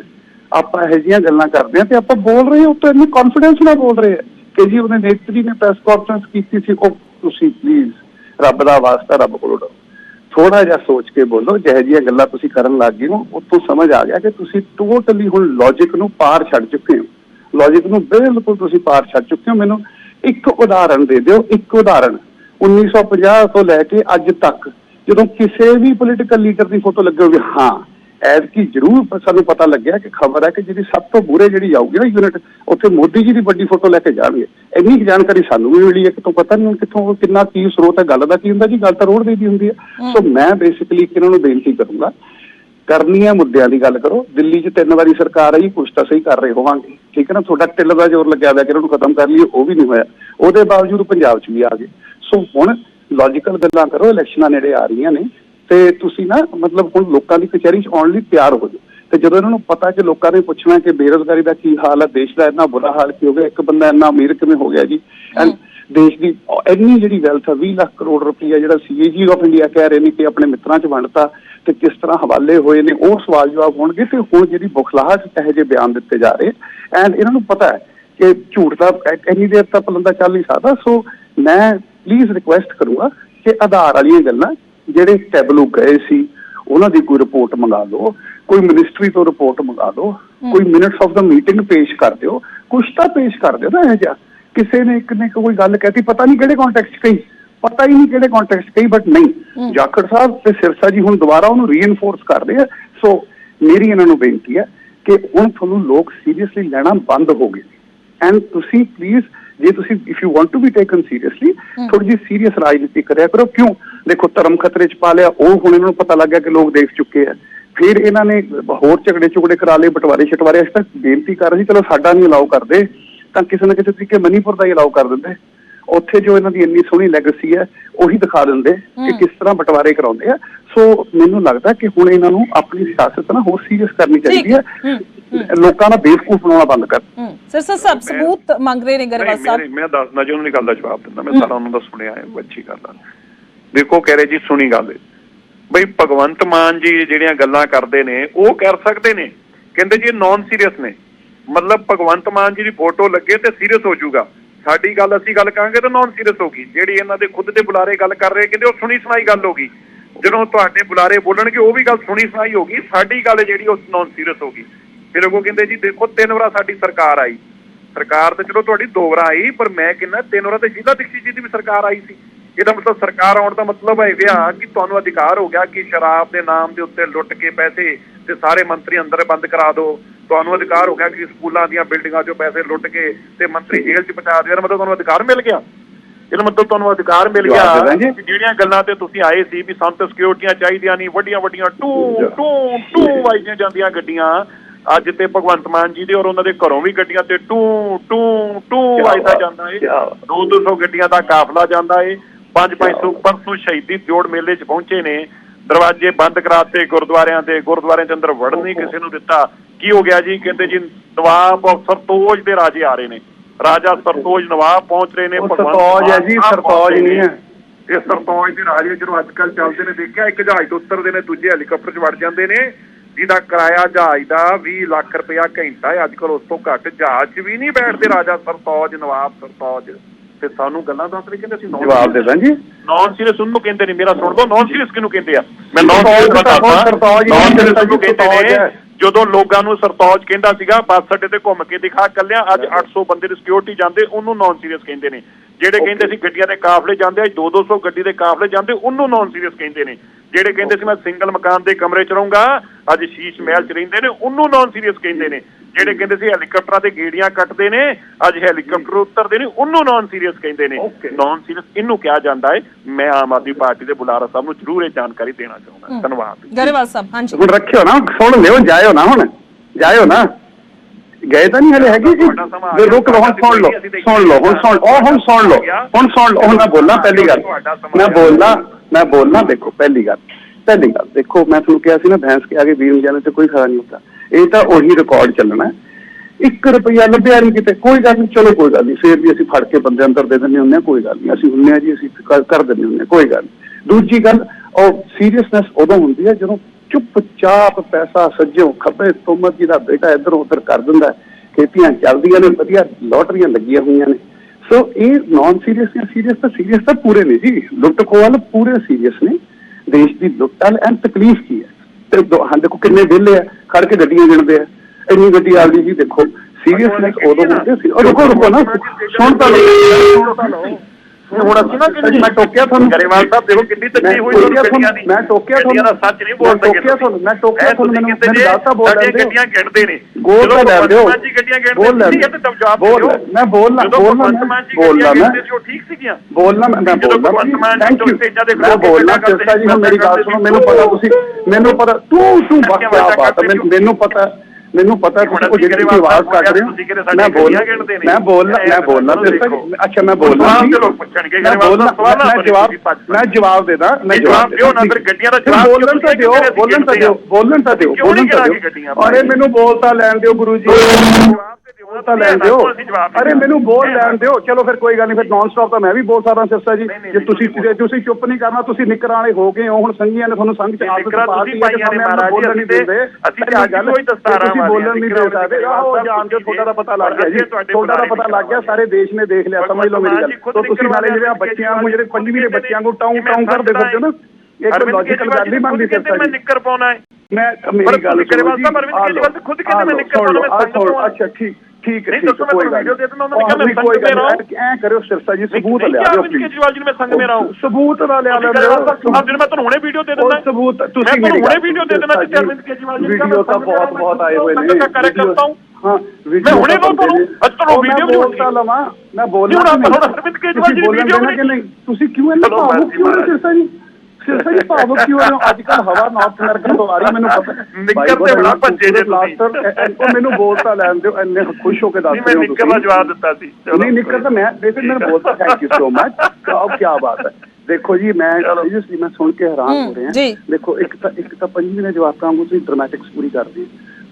ਆਪਾਂ ਇਹੋ ਜਿਹੀਆਂ ਗੱਲਾਂ ਕਰਦੇ ਹਾਂ ਤੇ ਆਪਾਂ ਬੋਲ ਰਹੇ ਹਾਂ ਉੱਤੇ ਇੰਨੇ ਕੌਨਫੀਡੈਂਸ ਨਾਲ ਬੋਲ ਰਹੇ ਹਾਂ ਕਿ ਜੀ ਉਹਨੇ ਨੇਤਰੀ ਨੇ ਪ੍ਰੈਸ ਕਾਨਫਰੰਸ ਕੀਤੀ ਸੀ ਉਹ ਤੁਸੀਂ ਪਲੀਜ਼ ਰੱਬ ਦਾ ਵਾਸਤਾ ਰੱਬ ਕੋਲੋਂ ਡਰੋ। ਥੋੜਾ ਜਿਹਾ ਸੋਚ ਕੇ ਬੋਲੋ, ਜਿਹੋ ਜਿਹੀਆਂ ਗੱਲਾਂ ਤੁਸੀਂ ਕਰਨ ਲੱਗ ਗਏ ਹੋ, ਉੱਥੋਂ ਸਮਝ ਆ ਗਿਆ ਕਿ ਤੁਸੀਂ ਟੋਟਲੀ ਹੁਣ ਲੌਜੀਕ ਨੂੰ ਪਾਰ ਛੱਡ ਚੁੱਕੇ ਹੋ। ਲੌਜੀਕ ਨੂੰ ਬਿਲਕੁਲ ਤੁਸੀਂ ਪਾਰ ਛੱਡ ਚੁੱਕੇ ਹੋ। ਮੈਨੂੰ ਇੱਕ ਉਦਾਹਰਣ ਦੇ ਦਿਓ, ਇੱਕ ਉਦਾਹਰਣ 1950 ਤੋਂ ਲੈ ਕੇ ਅੱਜ ਤੱਕ ਜਦੋਂ ਕਿਸੇ ਵੀ ਪੋਲੀਟੀਕਲ ਲੀਡਰ ਦੀ ਫੋਟੋ ਲੱਗੇ ਹੋਵੇ ਹਾਂ ਐਸ ਕੀ ਜ਼ਰੂਰ ਸਾਨੂੰ ਪਤਾ ਲੱਗਿਆ ਕਿ ਖਬਰ ਹੈ ਕਿ ਜਿਹਦੀ ਸਭ ਤੋਂ ਬੁਰੇ ਜਿਹੜੀ ਆਊਗੀ ਨਾ ਯੂਨਿਟ ਉੱਥੇ ਮੋਦੀ ਜੀ ਦੀ ਵੱਡੀ ਫੋਟੋ ਲੈ ਕੇ ਜਾਣਗੇ। ਇੰਨੀ ਕੁ ਜਾਣਕਾਰੀ ਸਾਨੂੰ ਵੀ ਮਿਲੀ ਹੈ ਕਿ ਤੋਂ ਪਤਾ ਨਹੀਂ ਕਿੱਥੋਂ ਕਿੰਨਾ ਕੀ ਸਰੋਤ ਹੈ ਗੱਲ ਦਾ ਕੀ ਹੁੰਦਾ ਜੀ ਗੱਲ ਤਾਂ ਰੋਡ ਦੀ ਹੁੰਦੀ ਹੈ। ਸੋ ਮੈਂ ਬੇਸਿਕਲੀ ਇਹਨਾਂ ਨੂੰ ਬੇਨਤੀ ਕਰੂੰਗਾ ਕਰਨੀਆਂ ਮੁੱਦਿਆਂ ਦੀ ਗੱਲ ਕਰੋ ਦਿੱਲੀ 'ਚ ਤਿੰਨ ਵਾਰੀ ਸਰਕਾਰ ਆਈ ਕੁਛ ਤਾਂ ਸਹੀ ਕਰ ਰਹੇ ਹੋਵਾਂਗੇ। ਠੀਕ ਹੈ ਨਾ ਤੁਹਾਡਾ ਟਿੱਲ ਦਾ ਜ਼ੋਰ ਲੱਗਿਆ ਹੋਇਆ ਕਿ ਇਹਨਾਂ ਨੂੰ ਖਤਮ ਕਰ ਲਈਏ ਉਹ ਵੀ ਨਹੀਂ ਹੋਇਆ। ਉਹਦੇ ਬਾਵਜੂਦ ਪੰਜਾਬ 'ਚ ਵੀ ਆ ਗਏ। ਸੋ ਹੁਣ ਲੌਜੀਕਲ ਗੱਲਾਂ ਕਰੋ ਇਲੈਕਸ਼ਨਾਂ ਨੇੜੇ ਆ ਰਹੀਆਂ ਨੇ। ਤੇ ਤੁਸੀਂ ਨਾ ਮਤਲਬ ਹੁਣ ਲੋਕਾਂ ਦੀ ਕਚਹਿਰੀ 'ਚ ਆਉਣ ਲਈ ਤਿਆਰ ਹੋ ਜਾਓ। ਤੇ ਜਦੋਂ ਇਹਨਾਂ ਨੂੰ ਪਤਾ ਕਿ ਲੋਕਾਂ ਨੇ ਪੁੱਛਣਾ ਕਿ ਬੇਰੋਜ਼ਗਾਰੀ ਦਾ ਕੀ ਹਾਲ ਹੈ ਦੇਸ਼ ਦਾ ਇੰਨਾ ਬੁਰਾ ਹਾਲ ਕੀ ਹੋ ਗਿਆ ਇੱਕ ਬੰਦਾ ਇੰਨਾ ਅਮੀਰ ਕਿਵੇਂ ਹੋ ਗਿਆ ਜੀ? ਐਂਡ ਦੇਸ਼ ਦੀ ਇੰਨੀ ਜਿਹੜੀ ਵੈਲਥ ਹੈ 20 ਲੱਖ ਕਰੋੜ ਰੁਪਈਆ ਜਿਹੜਾ ਸੀਏਜੀ ਆਫ ਇੰਡੀਆ ਕਹਿ ਰਹੇ ਨੇ ਕਿ ਆਪਣੇ ਮਿੱਤਰਾਂ 'ਚ ਵੰਡਤਾ ਤੇ ਕਿਸ ਤਰ੍ਹਾਂ ਹਵਾਲੇ ਹੋਏ ਨੇ ਉਹ ਸਵਾਲ ਜਵਾਬ ਹੋਣਗੇ ਤੇ ਹੁਣ ਜਿਹੜੀ ਬੁਖਲਾਹਟ ਇਹੋ ਜਿਹੇ ਬਿਆਨ ਦਿੱਤੇ ਜਾ ਰਹੇ ਐਂਡ ਇਹਨਾਂ ਨੂੰ ਪਤਾ ਹੈ ਕਿ ਝੂਠ ਦਾ ਇੰਨੀ ਦੇਰ ਤੱਕ ਪਲੰਦਾ ਚੱਲ ਨਹੀਂ ਸਕਦਾ ਸੋ ਮੈਂ ਪਲੀਜ਼ ਰਿਕੁਐਸਟ ਕਰੂੰਗਾ ਕਿ ਆਧਾਰ ਵਾਲੀਆਂ ਗੱਲਾਂ ਜਿਹੜੇ ਟੈਬਲੂ ਗਏ ਸੀ ਉਹਨਾਂ ਦੀ ਕੋਈ ਰਿਪੋਰਟ ਮੰਗਾ ਲਓ ਕੋਈ ਮਿਨਿਸਟਰੀ ਤੋਂ ਰਿਪੋਰਟ ਮੰਗਾ ਲਓ ਕੋਈ ਮਿੰਟਸ ਆਫ ਦਾ ਮੀਟਿੰਗ ਪੇਸ਼ ਕਰ ਦਿਓ ਕੁਛ ਤਾਂ ਪੇਸ਼ ਕਰ ਦਿਓ ਨਾ ਇਹ ਜਿਹਾ। ਕਿਸੇ ਨੇ ਇੱਕ ਨੇ ਕੋਈ ਗੱਲ ਕਹਿਤੀ ਪਤਾ ਨਹੀਂ ਕਿਹੜੇ ਕੰਟੈਕਸਟ ਕਹੀ ਪਤਾ ਹੀ ਨਹੀਂ ਕਿਹੜੇ ਕੰਟੈਕਸਟ ਕਹੀ ਬਟ ਨਹੀਂ। ਜਾਖੜ ਸਾਹਿਬ ਤੇ ਸਿਰਸਾ ਜੀ ਹੁਣ ਦੁਬਾਰਾ ਉਹਨੂੰ ਰੀਇਨਫੋਰਸ ਕਰਦੇ ਆ। ਸੋ ਮੇਰੀ ਇਹਨਾਂ ਨੂੰ ਬੇਨਤੀ ਹੈ ਕਿ ਹੁਣ ਤੁਹਾਨੂੰ ਲੋਕ ਸੀਰੀਅਸਲੀ ਲੈਣਾ ਬੰਦ ਹੋ ਗਏ। ਐਂਡ ਤੁਸੀਂ ਪਲੀਜ਼ ਜੇ ਤੁਸੀਂ if you want to be taken seriously ਥੋੜੀ ਜਿਹੀ ਸੀਰੀਅਸ ਰਾਜਨੀਤੀ ਕਰਿਆ ਕਰੋ। ਕਿਉਂ? ਦੇਖੋ ਧਰਮ ਖਤਰੇ ਚ ਪਾ ਲਿਆ ਉਹ ਹੁਣ ਇਹਨਾਂ ਨੂੰ ਪਤਾ ਲੱਗ ਗਿਆ ਕਿ ਲੋਕ ਦੇਖ ਚੁੱਕੇ ਆ। ਫਿਰ ਇਹਨਾਂ ਨੇ ਹੋਰ ਝਗੜੇ ਝੁਗੜੇ ਕਰਾ ਲਏ ਬਟਵਾਰੇ ਛਟਵਾਰੇ ਅਸੀਂ ਤਾਂ ਬੇਨਤੀ ਕਰ ਰਹੇ ਸੀ ਚਲੋ ਸਾਡਾ ਨਹੀਂ ਅਲਾਉ ਕਰਦੇ ਤਾਂ ਕਿਸੇ ਨਾ ਕਿਸੇ ਤਰੀਕੇ ਮਨੀਪੁਰ ਦਾ ਹੀ ਅਲਾਉ ਕਰ ਦਿੰਦੇ। ਉੱਥੇ ਜੋ ਇਹਨਾਂ ਦੀ ਇੰਨੀ ਸੋਹਣੀ ਲੈਗੇਸੀ ਹੈ ਉਹੀ ਦਿਖਾ ਦਿੰਦੇ ਕਿ ਕਿਸ ਤਰ੍ਹਾਂ ਬਟਵਾਰੇ ਕਰਾਉਂਦੇ ਆ। ਸੋ ਮੈਨੂੰ ਲੱਗਦਾ ਕਿ ਹੁਣ ਇਹਨਾਂ ਨੂੰ ਆਪਣੀ ਸਿਆਸਤ ਨਾ ਹੋਰ ਸੀਰੀਅਸ ਕਰਨੀ ਚਾਹੀਦੀ ਹੈ। ਲੋਕਾਂ ਦਾ ਬੇਵਕੂਫ ਬਣਾਉਣਾ ਬੰਦ ਕਰ। ਹੂੰ। ਸਿਰਸਾ ਸਾਹਿਬ ਸਬੂਤ ਮੰਗ ਰਹੇ ਨੇ ਗਰੇਵਾਲ ਸਾਹਿਬ। ਮੈਂ ਦੱਸਦਾ ਜੀ ਉਹਨਾਂ ਦੀ ਗੱਲ ਦਾ ਜਵਾਬ ਦਿੰਦਾ ਮੈਂ ਸਾਰਾ ਉਹਨਾਂ ਦਾ ਸੁਣਿਆ ਹੈ ਅੱਛੀ ਗੱਲ ਆ। ਦੇਖੋ ਕਹਿ ਰਹੇ ਜੀ ਸੁਣੀ ਗੱਲ। ਬਈ ਭਗਵੰਤ ਮਾਨ ਜੀ ਜਿਹੜੀਆਂ ਗੱਲਾਂ ਕਰਦੇ ਨੇ ਉਹ ਕਰ ਸਕਦੇ ਨੇ। ਕਹਿੰਦੇ ਜੀ ਨਾਨ ਸੀਰੀਅਸ ਨੇ। ਮਤਲਬ ਭਗਵੰਤ ਮਾਨ ਜੀ ਦੀ ਫੋਟੋ ਲੱਗੇ ਤੇ ਸੀਰੀਅਸ ਹੋ ਜਾਊਗਾ। ਸਾਡੀ ਗੱਲ ਅਸੀਂ ਗੱਲ ਕਰਾਂਗੇ ਤਾਂ ਨਾਨ ਸੀਰੀਅਸ ਹੋਗੀ ਜਿਹੜੀ ਇਹਨਾਂ ਦੇ ਖੁਦ ਦੇ ਬੁਲਾਰੇ ਗੱਲ ਕਰ ਰਹੇ ਕਹਿੰਦੇ ਉਹ ਸੁਣੀ ਸੁਣਾਈ ਗੱਲ ਹੋਗੀ ਜਦੋਂ ਤੁਹਾਡੇ ਬੁਲਾਰੇ ਬੋਲਣਗੇ ਉਹ ਵੀ ਗੱਲ ਸੁਣੀ ਸੁਣਾਈ ਹੋਗੀ ਸਾਡੀ ਗੱਲ ਜਿਹੜੀ ਉਹ ਨਾਨ ਸੀਰੀਅਸ ਹੋਗੀ ਫਿਰ ਉਹ ਕਹਿੰਦੇ ਜੀ ਦੇਖੋ ਤਿੰਨ ਵਾਰ ਸਾਡੀ ਸਰਕਾਰ ਆਈ। ਸਰਕਾਰ ਤਾਂ ਚਲੋ ਤੁਹਾਡੀ ਦੋ ਵਾਰ ਆਈ ਪਰ ਮੈਂ ਕਹਿੰਦਾ ਤਿੰਨ ਵਾਰ ਤੇ ਸ਼ੀਲਾ ਦੀਕਸ਼ਿਤ ਜੀ ਦੀ ਵੀ ਸਰਕਾਰ ਆਈ ਸੀ। ਇਹਦਾ ਮਤਲਬ ਸਰਕਾਰ ਆਉਣ ਦਾ ਮਤਲਬ ਹੈ ਗਿਆ ਕਿ ਤੁਹਾਨੂੰ ਅਧਿਕਾਰ ਹੋ ਗਿਆ ਕਿ ਸ਼ਰਾਬ ਦੇ ਨਾਮ ਦੇ ਉੱਤੇ ਲੁੱਟ ਕੇ ਪੈਸੇ ਤੇ ਸਾਰੇ ਮੰਤਰੀ ਅੰਦਰ ਬੰਦ ਕਰਾ ਦਿਓ ਤੁਹਾਨੂੰ ਅਧਿਕਾਰ ਹੋ ਗਿਆ ਕਿ ਸਕੂਲਾਂ ਦੀਆਂ ਬਿਲਡਿੰਗਾਂ 'ਚੋਂ ਪੈਸੇ ਲੁੱਟ ਕੇ ਤੇ ਮੰਤਰੀ ਜੇਲ੍ਹ 'ਚ ਪਹੁੰਚਾ ਦਿਓ। ਇਹਦਾ ਮਤਲਬ ਤੁਹਾਨੂੰ ਅਧਿਕਾਰ ਮਿਲ ਗਿਆ? ਇਹਦਾ ਮਤਲਬ ਤੁਹਾਨੂੰ ਅਧਿਕਾਰ ਮਿਲ ਗਿਆ ਜਿਹੜੀਆਂ ਗੱਲਾਂ ਤੇ ਤੁਸੀਂ ਆਏ ਸੀ ਵੀ ਸਾਨੂੰ ਤਾਂ ਸਿਕਿਉਰਟੀਆਂ ਚਾਹੀਦੀਆਂ ਨਹੀਂ ਵੱਡੀਆਂ ਵੱਡੀਆਂ ਟੂ ਟੂ ਟੂ ਵਾਈਆਂ ਜਾਂਦੀਆਂ ਗੱਡੀਆਂ। ਅੱਜ ਤੇ ਭਗਵੰਤ ਮਾਨ ਜੀ ਦੇ ਔਰ ਉਹਨਾਂ ਦੇ ਘਰੋਂ ਵੀ ਗੱਡੀਆਂ ਤੇ ਟੂ ਟੂ ਟੂ ਬਾਤ, ਜਾਂਦਾ ਏ। ਦੋ ਦੋ ਸੌ ਗੱਡੀਆਂ ਦਾ ਕਾਫਲਾ ਜਾਂਦਾ ਏ। ਪੰਜ ਪੰਜ ਸੌ ਪਰਸੋਂ ਸ਼ਹੀਦੀ ਜੋੜ ਮੇਲੇ 'ਚ ਪਹੁੰਚੇ ਨੇ। ਦਰਵਾਜ਼ੇ ਬੰਦ ਕਰਾਤੇ ਗੁਰਦੁਆਰਿਆਂ ਤੇ ਗੁਰਦੁਆਰਿਆਂ ਦੇ ਅੰਦਰ ਵੜਨ ਨਹੀਂ ਕਿਸੇ ਨੂੰ ਦਿੱਤਾ। ਕੀ ਹੋ ਗਿਆ ਜੀ? ਕਹਿੰਦੇ ਜੀ ਨਵਾਬ ਸਰਤੋਜ ਦੇ ਰਾਜੇ ਆ ਰਹੇ ਨੇ। ਰਾਜਾ ਸਰਤੋਜ ਨਵਾਬ ਪਹੁੰਚ ਰਹੇ ਨੇ ਉਹ ਭਗਵੰਤ ਸਰਤਾਜ ਹੈ ਜੀ, ਸਰਤਾਜ ਨਹੀਂ। ਹੈ। ਇਹ ਸਰਤੋਜ ਦੇ ਰਾਜੇ ਜਦੋਂ ਅੱਜ ਕੱਲ ਚੱਲਦੇ ਨੇ ਦੇਖਿਆ ਇੱਕ ਜਹਾਜ਼ ਤੋਂ ਉਤਰਦੇ ਨੇ ਦੂਜੇ ਹੈਲੀਕਾਪਟਰ 'ਚ ਵੜ ਜਾਂਦੇ ਨੇ। ਜਿਹਦਾ ਕਿਰਾਇਆ ਜਹਾਜ਼ ਦਾ 20 ਲੱਖ ਰੁਪਇਆ ਘੰਟਾ ਹੈ। ਅੱਜ ਕੱਲ ਉਸ ਤੋਂ ਘੱਟ ਜਹਾਜ਼ 'ਚ ਵੀ ਨਹੀਂ ਬੈਠਦੇ ਰਾਜਾ ਸਰਤੋਜ ਨਵਾਬ ਸਰਤੋਜ। ਤੇ ਸਾਨੂੰ ਗੱਲਾਂ ਦੱਸ ਰਹੇ ਕਹਿੰਦੇ ਅਸੀਂ ਜਵਾਬ ਦੇ ਦਾਂ ਜੀ। ਨਾਨ ਸੀਰੀਅਸ ਉਹਨੂੰ ਕਹਿੰਦੇ ਨੇ। ਮੇਰਾ ਸੁਣ ਲਓ ਨਾਨ ਸੀਰੀਅਸ ਕਿਹਨੂੰ ਕਹਿੰਦੇ ਆ? ਮੈਂ ਨਾਨ ਸੀਰੀਅਸ ਤਾਂ ਬਹੁਤ ਦੱਸਦਾ ਸਰਤਾਜ ਹੀ ਨਾਨ ਸੀਰੀਅਸ ਜੀ, ਕਹਿੰਦੇ ਸਰਤਾਜ ਨੇ। ਜਦੋਂ ਲੋਕਾਂ ਨੂੰ ਸਰਤੌਜ ਕਹਿੰਦਾ ਸੀਗਾ ਬੱਸ ਅੱਡੇ ਤੇ ਘੁੰਮ ਕੇ ਦਿਖਾ ਕੱਲਿਆਂ ਅੱਜ 800 ਬੰਦੇ ਦੀ ਸਿਕਿਉਰਿਟੀ ਜਾਂਦੇ ਉਹਨੂੰ ਨਾਨ ਸੀਰੀਅਸ ਕਹਿੰਦੇ ਨੇ। ਜਿਹੜੇ ਕਹਿੰਦੇ ਸੀ ਗੱਡੀਆਂ ਦੇ ਕਾਫਲੇ ਜਾਂਦੇ ਅੱਜ 2-200 ਗੱਡੀ ਦੇ ਕਾਫਲੇ ਜਾਂਦੇ ਉਹਨੂੰ ਨਾਨ ਸੀਰੀਅਸ ਕਹਿੰਦੇ ਨੇ। ਜਿਹੜੇ ਕਹਿੰਦੇ ਸੀ ਮੈਂ ਸਿੰਗਲ ਮਕਾਨ ਦੇ ਕਮਰੇ 'ਚ ਰਹੂੰਗਾ ਅੱਜ ਸ਼ੀਸ਼ ਮਹਿਲ 'ਚ ਰਹਿੰਦੇ ਨੇ ਉਹਨੂੰ ਨਾਨ ਸੀਰੀਅਸ ਕਹਿੰਦੇ ਨੇ। ਜਿਹੜੇ ਕਹਿੰਦੇ ਸੀ ਹੈਲੀਕਾਪਟਰਾਂ ਤੇ ਗੇੜੀਆਂ ਕੱਟਦੇ ਨੇ ਅੱਜ ਹੈਲੀਕਾਪਟਰ ਉਤਰਦੇ ਨੇ ਉਹਨੂੰ ਨਾਨ ਸੀਰੀਅਸ ਕਹਿੰਦੇ ਨੇ. ਨਾਨ ਸੀਰੀਅਸ ਇਹਨੂੰ ਕਿਹਾ ਜਾਂਦਾ ਹੈ ਮੈਂ ਆਮ ਆਦਮੀ ਪਾਰਟੀ ਦੇ ਬੁਲਾਰਾ ਸਾਹਿਬ ਨੂੰ ਜ਼ਰੂਰ ਇਹ ਜਾਣਕਾਰੀ ਦੇਣਾ ਚਾਹੁੰਦਾ ਧੰਨਵਾਦ ਗਰੇਵਾਲ ਸਾਹਿਬ ਹਾਂਜੀ। ਹੁਣ ਰੱਖਿਓ ਨਾ ਸੁਣ ਲਿਓ ਜਾਇਓ ਨਾ ਹੁਣ ਜਾਇਓ ਨਾ। ਗਏ ਤਾਂ ਨਹੀਂ ਹਲੇ ਹੈਗੇ ਜੀ? ਰੁਕ ਲਓ ਹੁਣ ਸੁਣ ਲਓ ਸੁਣ ਲਓ ਹੁਣ ਸੁਣ ਉਹ ਹੁਣ ਸੁਣ ਲਓ ਹੁਣ ਸੁਣ ਲਓ ਹੁਣ ਮੈਂ ਬੋਲਾਂ ਪਹਿਲੀ ਗੱਲ। ਮੈਂ ਬੋਲਣਾ ਮੈਂ ਬੋਲਣਾ ਦੇਖੋ, ਪਹਿਲੀ ਗੱਲ। ਪਹਿਲੀ ਗੱਲ, ਦੇਖੋ, ਮੈਂ ਤੁਹਾਨੂੰ ਕਿਹਾ ਸੀ ਨਾ ਭੈਂਸ ਕੇ ਆਗੇ ਵੀਰ ਜਾਣੇ ਤੇ ਕੋਈ ਖੜਾ ਨਹੀਂ ਹੁੰਦਾ। ਇਹ ਤਾਂ ਉਹੀ ਰਿਕਾਰਡ ਚੱਲਣਾ। ਹੈ। ਇੱਕ ਰੁਪਈਆ ਲੱਭਿਆ ਨਹੀਂ ਕਿਤੇ, ਕੋਈ ਗੱਲ ਨਹੀਂ, ਚਲੋ ਕੋਈ ਗੱਲ ਨਹੀਂ, ਫੇਰ ਵੀ ਅਸੀਂ ਫੜ ਕੇ ਬੰਦੇ ਅੰਦਰ ਦੇ ਦਿੰਦੇ ਹੁੰਦੇ ਹਾਂ, ਕੋਈ ਗੱਲ ਨਹੀਂ। ਅਸੀਂ ਹੁੰਨੇ ਆ ਜੀ, ਅਸੀਂ ਕਰ- ਦਿੰਦੇ ਹੁੰਦੇ ਹਾਂ, ਕੋਈ ਗੱਲ ਨਹੀਂ। ਦੂਜੀ ਗੱਲ, ਉਹ ਸੀਰੀਅਸਨੈਸ ਉਦੋਂ ਹੁੰਦੀ ਹੈ ਜਦੋਂ ਚੁੱਪਚਾਪ ਪੈਸਾ ਸੱਜਿਓ, ਖੱਬੇ ਤੁਮਤ ਜੀ ਦਾ ਬੇਟਾ ਇੱਧਰ ਉੱਧਰ ਕਰ ਦਿੰਦਾ ਖੇਤੀਆਂ ਚੱਲਦੀਆਂ ਨੇ, ਵਧੀਆ, ਲੋਟਰੀਆਂ ਲੱਗੀਆਂ ਹੋਈਆਂ ਨੇ। ਸੋ ਇਹ ਨਾਨ ਸੀਰੀਅਸ ਜਾਂ ਸੀਰੀਅਸ ਤਾਂ ਸੀਰੀਅਸ ਤਾਂ ਪੂਰੇ ਨੇ ਜੀ ਲੁੱਟ ਖੋਹ ਵਾਲੇ ਪੂਰੇ ਸੀਰੀਅਸ ਨੇ ਦੇਸ਼ ਦੀ ਲੁੱਟ ਵਾਲ ਐਨ ਤਕਲੀਫ ਕੀ ਹੈ ਤੇ ਹਾਂ ਦੇਖੋ ਕਿੰਨੇ ਵਿਹਲੇ ਆ ਖੜ ਕੇ ਗੱਡੀਆਂ ਗਿਣਦੇ ਆ ਇੰਨੀ ਗੱਡੀ ਆ ਗਈ ਜੀ ਦੇਖੋ ਸੀਰੀਅਸਨੈਸ ਉਦੋਂ ਹੁੰਦੀ ਸੀ ਉਹ ਰੁਕੋ ਰੁਕੋ ਨਾ ਸੁਣ ਤਾਂ ਲਓ ਲਓ ਹੁਣ ਅਸੀਂ ਨਾ ਜੀ, ਮੈਂ ਟੋਕਿਆ ਤੁਹਾਨੂੰ। ਗਰੇਵਾਲ ਸਾਹਿਬ ਦੇਖੋ ਕਿੰਨੀ ਤਕਲੀਫ ਹੋਈ ਤੁਹਾਨੂੰ ਗੱਡੀਆਂ ਦੀ। ਮੈਂ ਟੋਕਿਆ ਤੁਹਾਨੂੰ। ਦਾ ਸੱਚ ਨਹੀਂ ਬੋਲ ਸਕਦੇ ਟੋਕਿਆ ਤੁਹਾਨੂੰ ਮੈਂ ਟੋਕਿਆ ਤੁਹਾਨੂੰ ਮੈਨੂੰ ਮੈਨੂੰ ਦੱਸਤਾ ਬੋਲ ਲੈਂਦੇ ਗੱਡੀਆਂ ਗਿਣਦੇ ਨੇ। ਤਾਂ ਲੈ ਜੀ ਗੱਡੀਆਂ ਗਿਣਦੇ ਸੀ, ਤਾਂ ਜਵਾਬ ਬੋਲ ਦਿਓ। ਮੈਂ ਬੋਲਣਾ ਬੋਲਣਾ ਜੀ ਬੋਲਣਾ ਮੈਂ। ਉਹ ਠੀਕ ਸੀਗੀਆਂ। ਬੋਲਣਾ ਮੈਂ ਬੋਲਣਾ ਭਗਵੰਤ ਮਾਨ ਜੀ ਯੂ ਸਟੇਜਾਂ ਦੇ ਖਿਲਾਫ਼ ਬੋਲਣਾ ਗੱਲਾਂ ਸਿਰਸਾ ਜੀ ਹੁਣ ਮੇਰੀ ਗੱਲ ਸੁਣੋ ਮੈਨੂੰ ਪਤਾ ਤੁਸੀਂ ਮੈਨੂੰ ਪਤਾ ਤੂੰ ਤੂੰ ਬਸ ਬਾਤ ਮੈਨੂੰ- ਮੈਨੂੰ ਪਤਾ ਮੈਨੂੰ ਪਤਾ ਤੁਸੀਂ ਉਹ ਜਿਹੜੀ ਆਵਾਜ਼ ਕੱਢ ਰਹੇ ਹੋ ਮੈਂ ਨੇ। ਮੈਂ ਬੋਲਣਾ ਮੈਂ ਬੋਲਣਾ ਚਲੋ ਅੱਛਾ ਮੈਂ ਬੋਲਣਾ ਲੋਕ ਪੁੱਛਣਗੇ, ਮੈਂ ਜਵਾਬ ਮੈਂ ਜਵਾਬ ਦੇਦਾ ਮੈਂ ਜਵਾਬ ਦਿਓ ਨਾ, ਫਿਰ ਗੱਡੀਆਂ ਦਾ ਜਵਾਬ ਬੋਲਣ ਤਾਂ ਦਿਓ ਬੋਲਣ ਤਾਂ ਦਿਓ ਬੋਲਣ ਤਾਂ ਦਿਓ ਬੋਲਣ ਤਾਂ ਦਿਓ ਮੈਨੂੰ ਬੋਲ ਤਾਂ ਲੈਣ ਦਿਓ ਗੁਰੂ ਜੀ ਤੇ ਬੋਲ ਤਾਂ ਲੈਣ ਦਿਓ। ਅਸੀਂ ਜਵਾਬ ਅਰੇ ਮੈਨੂੰ ਬੋਲ ਲੈਣ ਦਿਓ। ਚਲੋ ਫਿਰ ਕੋਈ ਗੱਲ ਨਹੀਂ ਫਿਰ ਨਾਨ ਸਟਾਪ ਤਾਂ ਮੈਂ ਵੀ ਬੋਲ ਸਕਦਾ ਸਿਰਸਾ ਜੀ। ਜੇ ਤੁਸੀਂ ਜੇ ਤੁਸੀਂ ਚੁੱਪ ਨਹੀਂ ਕਰਨਾ ਤੁਸੀਂ ਨਿਕਰਾਂ ਵਾਲੇ ਹੋ ਗਏ ਹੋ। ਹੁਣ ਸੰਗੀਆਂ ਨੇ ਤੁਹਾਨੂੰ ਚ ਆਦਤ ਪਾ ਦਿੱਤੀ ਹੈ ਨੇ ਬੋਲਣ ਨਹੀਂ ਤੇ- ਦਿੰਦੇ। ਅਸੀਂ ਤੇ ਗੱਲ ਦਸਤਾਰਾਂ ਤੁਸੀਂ ਬੋਲਣ ਨਹੀਂ ਦੇ ਸਕਦੇ ਜਾਣ ਕੇ ਤੁਹਾਡਾ ਤਾਂ ਪਤਾ ਜੀ। ਲੱਗ ਗਿਆ ਜੀ। ਅਸੀਂ ਤੁਹਾਡੇ ਤੁਹਾਡਾ ਤਾਂ ਪਤਾ ਬੁਲਾਰੇ ਲੱਗ ਗਿਆ ਸਾਰੇ ਦੇਸ਼ ਨੇ ਦੇਖ ਲਿਆ ਸਮਝ ਲਓ ਮੇਰੀ ਗੱਲ। ਤੋਂ ਤੁਸੀਂ ਨਾਲੇ ਜਿਹੜੇ ਬੱਚਿਆਂ ਨੂੰ ਜਿਹੜੇ ਪੰਜਵੀਂ ਦੇ ਬੱਚਿਆਂ ਨੂੰ ਟਾਉਂ ਟਾਉਂ ਕਰਦੇ ਫਿਰਦੇ ਨਾ ਇਹ ਕੋਈ ਲੌਜੀਕਲ ਗੱਲ ਨਹੀਂ ਬਣਦੀ ਫਿਰ ਮੈਂ ਨਿੱਕਰ ਪਾਉਣਾ ਹੈ ਮੈਂ ਪਰ ਮੇਰੀ ਗੱਲ ਅਰਵਿੰਦ ਕੇਜਰੀਵਾਲ ਤੇ ਖੁਦ ਕਹਿੰਦੇ ਮੈਂ ਨਿੱਕਰ ਪਾਉਣਾ, ਮੈਂ ਸੰਗ ਤੋਂ ਅੱਛਾ ਠੀਕ ਠੀਕ ਹੈ ਨਹੀਂ, ਠੀਕ ਦੱਸੋ ਹੈ, ਮੈਂ ਕੋਈ ਗੱਲ ਵੀਡੀਓ ਦੇ ਦਿੰਦਾ, ਉਹਨਾਂ ਨੇ ਕਿਹਾ ਮੈਂ ਨਹੀਂ, ਸੰਗ ਕੋਈ ਮੇਂ ਗੱਲ ਰਹਾਂ। ਨਹੀਂ, ਐਂ ਕਰਿਓ ਸਿਰਸਾ ਜੀ ਸਬੂਤ ਨਹੀਂ ਲਿਆ ਕਿਹਾ ਦਿਓ ਅਰਵਿੰਦ ਕੇਜਰੀਵਾਲ ਜੀ ਨੇ ਮੈਂ ਸੰਗ ਮੇਂ ਰਹਾਂ ਸਬੂਤ ਦਾ ਲਿਆ ਤੁਸੀਂ ਲੈਂਦੇ ਗਰੇਵਾਲ ਸਾਹਿਬ ਜਿਹਨੇ ਮੈਂ ਤੁਹਾਨੂੰ ਹੁਣੇ ਵੀਡੀਓ ਦੇ ਦਿੰਦਾ ਉਹ ਸਬੂਤ ਤੁਸੀਂ ਮੈਂ ਤੁਹਾਨੂੰ ਮੇਰੀ ਹੁਣੇ ਗੱਲ ਵੀਡੀਓ ਦੇ ਦੇਣਾ ਜਿੱਥੇ ਅਰਵਿੰਦ ਕੇਜਰੀਵਾਲ ਜੀ ਨੇ ਵੀਡੀਓ ਤਾਂ ਬਹੁਤ ਬਹੁਤ ਆਏ ਹੋਏ ਨੇ ਮੈਂ ਕਰੇ ਕਰਤਾ ਹੂੰ ਹਾਂ ਮੈਂ ਹੁਣੇ ਤਾਂ ਤੁਹਾਨੂੰ- ਬੰਦੇ ਨੇ। ਅੱਜ ਤੁਹਾਨੂੰ ਉਹ ਮੈਂ ਵੀਡੀਓ ਵੀ ਨਹੀਂ ਬੋਲਤਾ ਹੁੰਦੀ। ਲਵਾਂ ਮੈਂ ਬੋਲਣਾ ਨਹੀਂ, ਹੁਣ ਨਹੀਂ। ਹੁਣ ਅਰਵਿੰਦ ਕੇਜਰੀਵਾਲ ਜੀ ਦੀ ਤੁਸੀਂ ਬੋਲਣ ਵੀਡੀਓ ਦੇਣਾ ਵੀ ਕਿ ਨਹੀਂ ਤੁਸੀਂ ਕਿਉਂ ਇੰਨੇ ਚਲੋ ਭਾਵੁਕ ਮਰਜ਼ੀ ਕਿਉਂ ਹੋ ਮਹਾਰਾਜ। ਸਿਰਸਾ ਜੀ ਸਿਰਸਾ ਜੀ ਭਾਵੁਕ ਕਿਉਂ ਹੋ ਅੱਜ ਕੱਲ ਹਵਾ ਨਾਰਥ ਅਮਰੀਕਾ ਤੋਂ ਆ ਰਹੀ ਮੈਨੂੰ ਪਤਾ ਨਿੱਕਰ ਤੇ ਬੜਾ ਭੱਜੇ ਜੇ ਤੁਸੀਂ। ਉਹ ਮੈਨੂੰ ਬੋਲਤਾ ਲੈਣ ਦਿਓ ਇੰਨੇ ਖੁਸ਼ ਹੋ ਕੇ ਦੱਸ ਰਹੇ ਹੋ ਨਿੱਕਰ ਦਾ। ਜਵਾਬ ਦਿੱਤਾ ਸੀ। ਚਲੋ। ਨਹੀਂ ਨਿਕਲ ਤਾਂ ਮੈਂ ਦੇਖੋ ਮੈਂ ਬੋਲਤਾ ਥੈਂਕ ਯੂ ਸੋ ਮਚ ਆਹ ਕੀ ਬਾਤ ਹੈ। ਦੇਖੋ ਜੀ ਮੈਂ ਸੀਰੀਅਸਲੀ ਮੈਂ ਸੁਣ ਕੇ ਹੈਰਾਨ ਹੋ ਰਿਹਾ। ਦੇਖੋ ਇੱਕ ਤਾਂ ਇੱਕ ਤਾਂ ਪੰਜਵੀਂ ਦੇ ਜਵਾਕਾਂ ਵਾਂਗੂ ਤੁਸੀਂ ਡਰਾਮੈਟਿਕਸ ਪੂਰੀ ਕਰਦੇ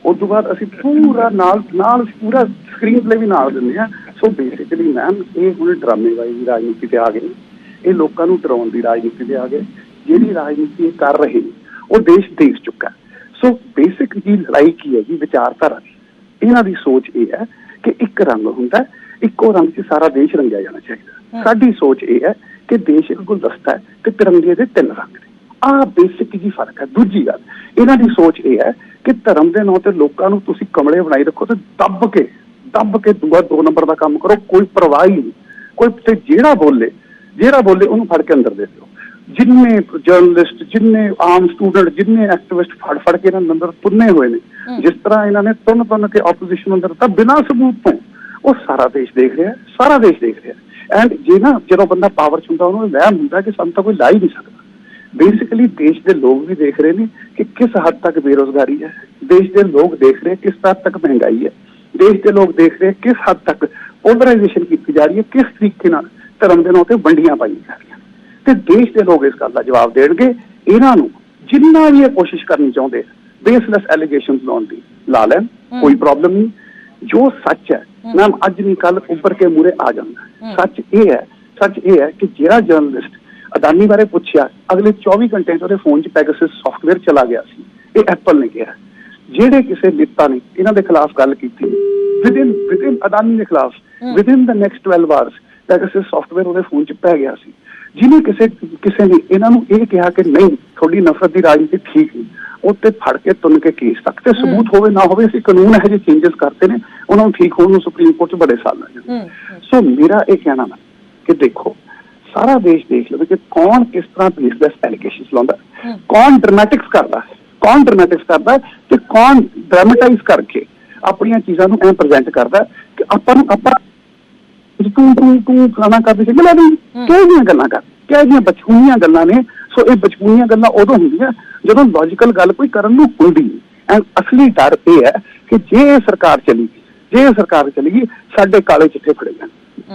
ਉਸ ਤੋਂ ਬਾਅਦ ਅਸੀਂ ਪੂਰਾ ਨਾਲ ਨਾਲ ਪੂਰਾ ਸਕਰੀਨ ਪਲੇ ਵੀ ਨਾਲ ਦਿੰਦੇ ਆ ਸੋ ਬੇਸਿਕਲੀ ਮੈਮ ਇਹ ਹੁਣ ਡਰਾਮੇਬਾਜ਼ੀ ਦੀ ਰਾਜਨੀਤੀ ਤੇ ਆ ਗਏ ਇਹ ਲੋਕਾਂ ਨੂੰ ਡਰਾਉਣ ਦੀ ਰਾਜਨੀਤੀ ਤੇ ਆ ਗਏ। ਜਿਹੜੀ ਰਾਜਨੀਤੀ ਕਰ ਰਹੇ ਉਹ ਦੇਸ਼ ਦੇਖ ਚੁੱਕਾ ਸੋ ਬੇਸਿਕ ਜੀ ਲੜਾਈ ਕੀ ਹੈ ਜੀ ਵਿਚਾਰਧਾਰਾ ਦੀ? ਇਹਨਾਂ ਦੀ ਸੋਚ ਇਹ ਹੈ ਕਿ ਇੱਕ ਰੰਗ ਹੁੰਦਾ ਇੱਕੋ ਰੰਗ 'ਚ ਸਾਰਾ ਦੇਸ਼ ਰੰਗਿਆ ਜਾਣਾ ਚਾਹੀਦਾ ਸਾਡੀ ਸੋਚ ਇਹ ਹੈ ਕਿ ਦੇਸ਼ ਇੱਕ ਗੁਲਦਸਤਾ ਹੈ ਤੇ ਤਿਰੰਗੇ ਦੇ ਤਿੰਨ ਰੰਗ ਨੇ। ਆਹ ਬੇਸਿਕ ਜੀ ਫ਼ਰਕ ਹੈ। ਦੂਜੀ ਗੱਲ ਇਹਨਾਂ ਦੀ ਸੋਚ ਇਹ ਹੈ ਕਿ ਧਰਮ ਦੇ ਨਾਂ ਤੇ ਲੋਕਾਂ ਨੂੰ ਤੁਸੀਂ ਕਮਲੇ ਬਣਾਈ ਰੱਖੋ ਤੇ ਦੱਬ ਕੇ ਦੱਬ ਕੇ ਦੂਆ ਦੋ ਨੰਬਰ ਦਾ ਕੰਮ ਕਰੋ ਕੋਈ ਪਰਵਾਹ ਹੀ ਨਹੀਂ। ਕੋਈ ਤੇ ਜਿਹੜਾ ਬੋਲੇ ਜਿਹੜਾ ਬੋਲੇ ਉਹਨੂੰ ਫੜ ਕੇ ਅੰਦਰ ਦੇ ਦਿਓ। ਜਿੰਨੇ ਜਰਨਲਿਸਟ ਜਿੰਨੇ ਆਮ ਸਟੂਡੈਂਟ ਜਿੰਨੇ ਐਕਟਿਵਿਸਟ ਫੜ ਫੜ ਕੇ ਇਹਨਾਂ ਦੇ ਅੰਦਰ ਤੁੰਨੇ ਹੋਏ ਨੇ ਜਿਸ ਤਰ੍ਹਾਂ ਇਹਨਾਂ ਨੇ ਤੁੰਨ ਤੁੰਨ ਕੇ ਆਪੋਜੀਸ਼ਨ ਅੰਦਰ ਤਾਂ ਬਿਨਾਂ ਸਬੂਤ ਤੋਂ ਉਹ ਸਾਰਾ ਦੇਸ਼ ਦੇਖ ਰਿਹਾ ਸਾਰਾ ਦੇਸ਼ ਦੇਖ ਰਿਹਾ। ਐਂਡ ਜੇ ਨਾ ਜਦੋਂ ਬੰਦਾ ਪਾਵਰ ਚ ਹੁੰਦਾ ਉਹਨੂੰ ਵਹਿਮ ਹੁੰਦਾ ਕਿ ਸਾਨੂੰ ਤਾਂ ਕੋਈ ਲਾ ਹੀ ਨਹੀਂ ਸਕਦਾ। ਬੇਸਿਕਲੀ ਦੇਸ਼ ਦੇ ਲੋਕ ਵੀ ਦੇਖ ਰਹੇ ਨੇ ਕਿ ਕਿਸ ਹੱਦ ਤੱਕ ਬੇਰੋਜ਼ਗਾਰੀ ਹੈ। ਦੇਸ਼ ਦੇ ਲੋਕ ਦੇਖ ਰਹੇ ਕਿਸ ਹੱਦ ਤੱਕ ਮਹਿੰਗਾਈ ਹੈ। ਦੇਸ਼ ਦੇ ਲੋਕ ਦੇਖ ਰਹੇ ਕਿਸ ਹੱਦ ਤੱਕ ਪੋਲਰਾਈਜੇਸ਼ਨ ਕੀਤੀ ਜਾ ਰਹੀ ਹੈ ਕਿਸ ਤਰੀਕੇ ਨਾਲ ਧਰਮ ਦੇ ਨਾਂ ਤੇ ਵੰਡੀਆਂ ਪਾਈਆਂ ਜਾ ਰਹੀਆਂ। ਤੇ ਦੇਸ਼ ਦੇ ਲੋਕ ਇਸ ਗੱਲ ਦਾ ਜਵਾਬ ਦੇਣਗੇ। ਇਹਨਾਂ ਨੂੰ ਜਿੰਨਾ ਵੀ ਇਹ ਕੋਸ਼ਿਸ਼ ਕਰਨੀ ਚਾਹੁੰਦੇ ਬੇਸਲੈਸ ਐਲੀਗੇਸ਼ਨਸ ਲਾਉਣ ਦੀ ਲਾ ਲੈਣ ਕੋਈ ਪ੍ਰੋਬਲਮ ਨਹੀਂ। ਜੋ ਸੱਚ ਹੈ ਮੈਮ ਅੱਜ ਨਹੀਂ ਕੱਲ ਉੱਪਰ ਕੇ ਮੂਰੇ ਆ ਜਾਂਦਾ। ਸੱਚ ਇਹ ਹੈ ਸੱਚ ਇਹ ਹੈ ਕਿ ਜਿਹੜਾ ਜਰਨਲਿਸਟ ਅਦਾਨੀ ਬਾਰੇ ਪੁੱਛਿਆ ਅਗਲੇ 24 ਘੰਟੇ 'ਚ ਉਹਦੇ ਫੋਨ 'ਚ ਪੈਗਾਸਸ ਸੌਫਟਵੇਅਰ ਚਲਾ ਗਿਆ ਸੀ। ਇਹ ਐਪਲ ਨੇ ਕਿਹਾ। ਜਿਹੜੇ ਕਿਸੇ ਨੇਤਾ ਨੇ ਇਹਨਾਂ ਦੇ ਖਿਲਾਫ ਗੱਲ ਕੀਤੀ ਵਿਦਿਨ ਵਿਦਿਨ ਅਦਾਨੀ ਦੇ ਖਿਲਾਫ ਵਿਦਿਨ ਦਾ ਨੈਕਸਟ 12 ਆਵਰਸ ਪੈਗਾਸਸ ਸੌਫਟਵੇਅਰ ਉਹਦੇ ਫੋਨ 'ਚ ਪੈ ਗਿਆ ਸੀ। ਜਿਹਨੇ ਕਿਸੇ ਕਿਸੇ ਨੇ ਇਹਨਾਂ ਨੂੰ ਇਹ ਕਿਹਾ ਕਿ ਨਹੀਂ ਤੁਹਾਡੀ ਨਫ਼ਰਤ ਦੀ ਰਾਜਨੀਤੀ ਠੀਕ ਨਹੀਂ। ਉੱਤੇ ਫੜ ਕੇ ਤੁੰਨ ਕੇ ਕੇਸ ਤੱਕ ਤੇ ਸਬੂਤ ਹੋਵੇ ਨਾ ਹੋਵੇ ਅਸੀਂ ਕਾਨੂੰਨ ਇਹੋ ਜਿਹੇ ਚੇਂਜਸ ਕਰਤੇ ਨੇ ਉਹਨਾਂ ਨੂੰ ਠੀਕ ਹੋਣ ਨੂੰ ਸੁਪਰੀਮ ਕੋਰਟ 'ਚ ਬੜੇ ਸਾਲ ਲੱਗ ਜਾਣਗੇ ਸੋ ਮੇਰਾ ਇਹ ਕਹਿਣਾ ਨਾ ਕਿ ਦੇਖੋ ਸਾਰਾ ਦੇਸ਼ ਦੇਖ ਲਵੇ ਕਿ ਕੌਣ ਕਿਸ ਤਰ੍ਹਾਂ ਪੁਲਿਸ ਦੇ ਐਲੀਗੇਸ਼ਨਸ ਲਾਉਂਦਾ ਹੈ, ਕੌਣ ਡਰਾਮੈਟਿਕਸ ਕਰਦਾ ਹੈ, ਕੌਣ ਡਰਾਮੈਟਿਕਸ ਕਰਦਾ ਹੈ? ਤੇ ਕੌਣ ਡਰਾਮੇਟਾਈਜ਼ ਕਰਕੇ ਆਪਣੀਆਂ ਚੀਜ਼ਾਂ ਨੂੰ ਐਂ ਪ੍ਰੈਜ਼ੈਂਟ ਕਰਦਾ ਹੈ ਕਿ ਆਪਾਂ ਨੂੰ ਆਪਾਂ ਜੇ ਤੂੰ ਤੂੰ ਤੂੰ ਫਲਾਣਾ ਕਰਦੇ ਸੀ ਮਿਲਾ ਨਹੀਂ ਕਿਹੋ ਜਿਹੀਆਂ ਗੱਲਾਂ ਕਰ? ਕਿਹੋ ਜਿਹੀਆਂ ਬਚਪੂਨੀਆਂ ਗੱਲਾਂ ਨੇ? ਸੋ ਇਹ ਬਚਪੂਨੀਆਂ ਗੱਲਾਂ ਉਦੋਂ ਹੁੰਦੀਆਂ ਜਦੋਂ ਲੌਜੀਕਲ ਗੱਲ ਕੋਈ ਕਰਨ ਨੂੰ ਹੁੰਦੀ ਨਹੀਂ। ਐਂਡ ਅਸਲੀ ਡਰ ਇਹ ਹੈ ਕਿ ਜੇ ਇਹ ਸਰਕਾਰ ਚਲੀ ਗਈ ਜੇ ਇਹ ਸਰਕਾਰ ਚਲੀ ਗਈ ਸਾਡੇ ਕਾਲੇ ਚਿੱਠੇ ਫੜੇ ਜਾਣ।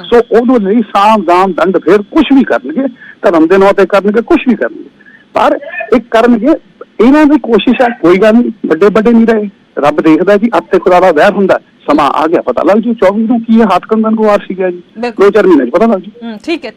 ਸੋ ਉਦੋਂ ਲਈ ਸਾਮ ਦਾਮ ਦੰਡ ਫੇਰ ਕੁਝ ਵੀ ਕਰਨਗੇ ਧਰਮ ਦੇ ਨਾਂ ਤੇ ਕਰਨਗੇ ਕੁਝ ਵੀ ਕਰਨਗੇ। ਪਰ ਇਹ ਕਰਨਗੇ ਇਹਨਾਂ ਦੀ ਕੋਸ਼ਿਸ਼ ਹੈ ਕੋਈ ਗੱਲ ਨਹੀਂ ਵੱਡੇ ਵੱਡੇ ਨਹੀਂ ਰਹੇ। ਰੱਬ ਦੇਖਦਾ ਜੀ ਅੱਤੇ ਖੁਦਾ ਦਾ ਵਹਿਰ ਹੁੰਦਾ। ਸਮਾਂ ਆ ਗਿਆ ਪਤਾ ਲੱਗ ਜੂ 24 ਨੂੰ ਕੀ ਹੈ ਹੱਥ ਕੰਗਨ ਕੋ ਵਾਰ ਸੀਗਾ ਜੀ। ਦੋ ਚਾਰ ਮਹੀਨੇ ਚ ਪਤਾ ਲੱਗ ਜੂ। ਠੀਕ ਹੈ।